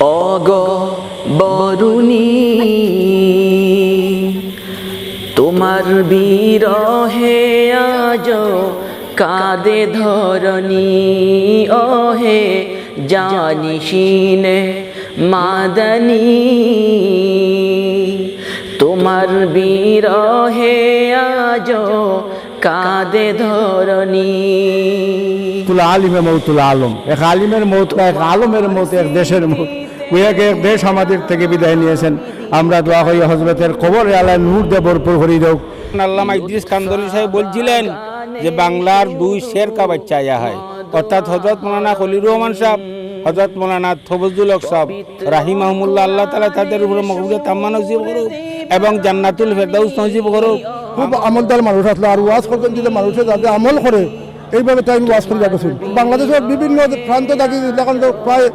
অগ বরুণী, তোমার বিরহে আজ কাদে ধরণী। অহে জানিসিনে মাদনী, তোমার বিরহে আজ কাদে ধরণী। আলিমে মৌতুল আলম, এক আলিমের মৌত এক আলমের মৌত, এক দেশের মৌত। এক দেশ আমাদের থেকে বিদায় নিয়েছেন। আমরা দোয়া করি হজরতের কবরে আল্লাহ নূর দিয়ে ভরপুর করি দেও আল্লামা ইদ্রিস কান্দলি সাহেব বলছিলেন যে বাংলার দুই শের কা বাচ্চা ইয়া হয়। অর্থাৎ হজরত মৌলানা খলির রহমান সাহেব হজরত মৌলানা থবজুল হক সাহেব রাহিম আহমুল্লাহ আল্লাহ তালা তাদের উপরে মকবুলে তাম্মা নজিব করুক এবং জান্নাতুল ফেরদাউস নজিব করুক। খুব আমলদার মানুষ আসলে আর ওয়াজ করতেন যদি মানুষে যাতে আমল করে এইভাবে তাই ওয়াজ করে যাচ্ছেন বাংলাদেশের বিভিন্ন প্রান্ত থাকি প্রায়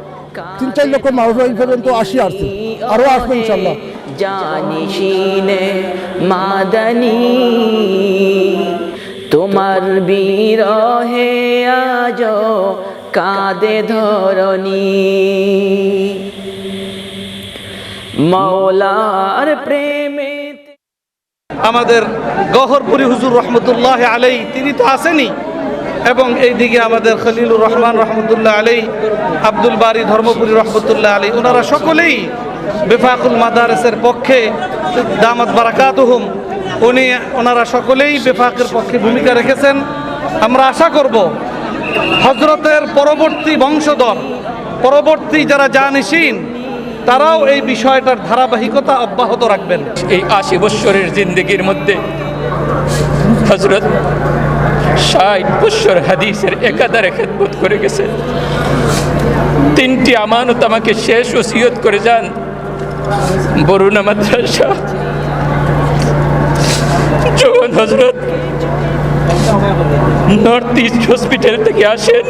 তিন চার লক্ষ মানুষ এই পর্যন্ত আসি আসছে। আরও আসবে ইনশাল্লাহ জানিসিনে মাদানী তোমার বিরহে আজ কাঁদে ধরণী। মৌলার প্রেমে আমাদের গহরপুরি হুজুর রহমতুল্লাহ আলাই তিনি তো আসেনি। এবং এইদিকে আমাদের খলিলুর রহমান রহমতুল্লাহ আলাই, আব্দুল বারি ধর্মপুরী রহমতুল্লাহ আলী ওনারা সকলেই বেফাকুল মাদারেসের পক্ষে দামাত বারাকাতুহুম, উনি ওনারা সকলেই বেফাকের পক্ষে ভূমিকা রেখেছেন। আমরা আশা করব হজরতের পরবর্তী বংশধর, পরবর্তী যারা জানিসীন, তারাও এই বিষয়টার ধারাবাহিকতা অব্যাহত রাখবেন। এই আশি বৎসরের জিন্দগির মধ্যে হজরত ষাট বৎসর হাদিসের একাধারে খেদমত করে গেছে। তিনটি আমানত আমাকে শেষ ও ওসিয়ত করে যান। বরুণা মাদ্রাসা যখন হজরত, নর্থ ইস্ট হসপিটাল থেকে আসেন।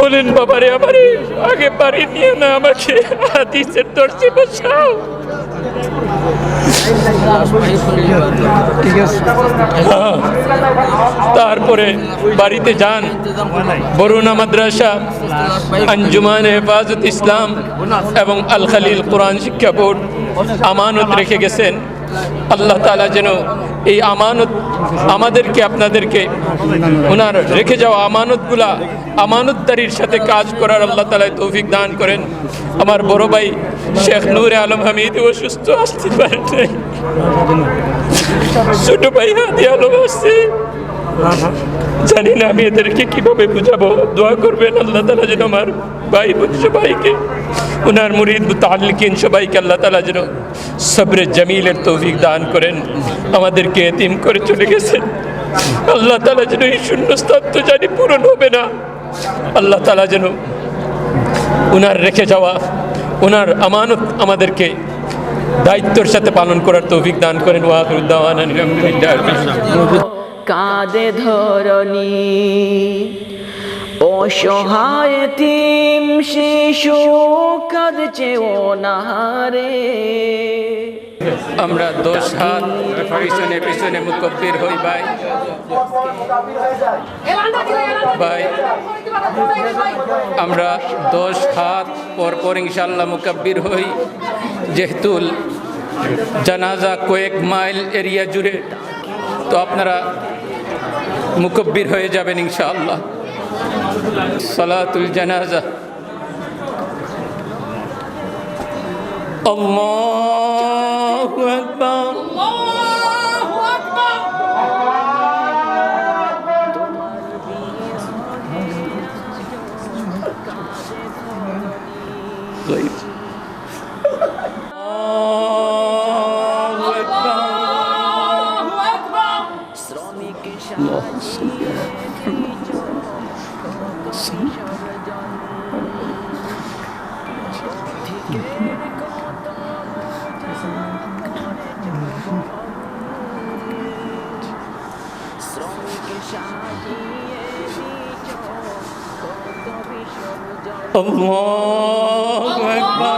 বলেন, বাবারে, আমারে আগে পারি নিয়ে না আমাকে হাদিসের দর্শে বসাও তারপরে বাড়িতে যান। বরুণা মাদ্রাসা, আঞ্জুমান হেফাজত ইসলাম এবং আল খালিল কোরআন শিক্ষা বোর্ড আমানত রেখে গেছেন। আল্লাহ তালা যেন এই আমানত আমাদেরকে, আপনাদেরকে ওনার রেখে যাওয়া আমানতগুলা আমানতদারির সাথে কাজ করার আল্লাহ তালায় তৌফিক দান করেন। আমার বড় ভাই শেখ নূরে আলম হামিদ ও সুস্থ আসতে পারেন ছোট ভাই হাতি আলম আসছে। জানি না আমি এদেরকে কীভাবে বুঝাবো। দোয়া করবেন আল্লাহ তালা যেন আমার ভাই বোন সবাইকে, ওনার মুরিদ তাল্লিকিন সবাইকে আল্লাহ তালা যেন সবরে জামিলের তৌফিক দান করেন, আমাদেরকে এতিম করে চলে গেছেন। আল্লাহ তালা যেন এই শূন্যস্থান তো জানি পূরণ হবে না। আল্লাহ তালা যেন ওনার রেখে যাওয়া ওনার আমানত আমাদেরকে দায়িত্বর সাথে পালন করার তৌফিক দান করেন। আলহামদুলিল্লাহ। কাঁদে ধরণী। অসহায় তিম শিশু কাঁদছে ও নাহারে আমরা দশ হাত পিছনে পিছনে মুকব্বির হই, ভাই। ভাই, আমরা দশ হাত পর পর ইনশাল্লাহ মুকব্বির হই। যেহেতু জানাজা কয়েক মাইল এরিয়া জুড়ে, তো আপনারা মুকব্বির হয়ে যাবেন ইনশাআল্লাহ। সালাতুল জানাজা। আল্লাহু আকবার। আল্লাহ Lord, Savior, Savior. Allah, Allah.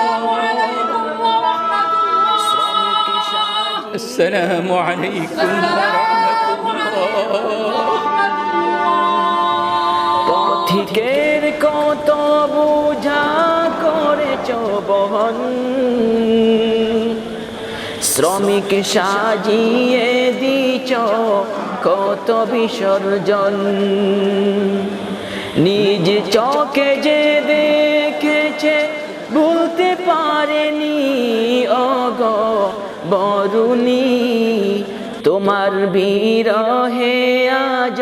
السلام عليكم ورحمة الله পথিকের কত বোঝা করেছ বহন শ্রমিক সাজিয়ে দিছ কত বিসর্জন নিজ চোখে যে বরুণী তোমার বিরহে আজ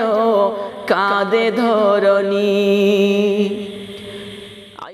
কাঁদে ধরণী।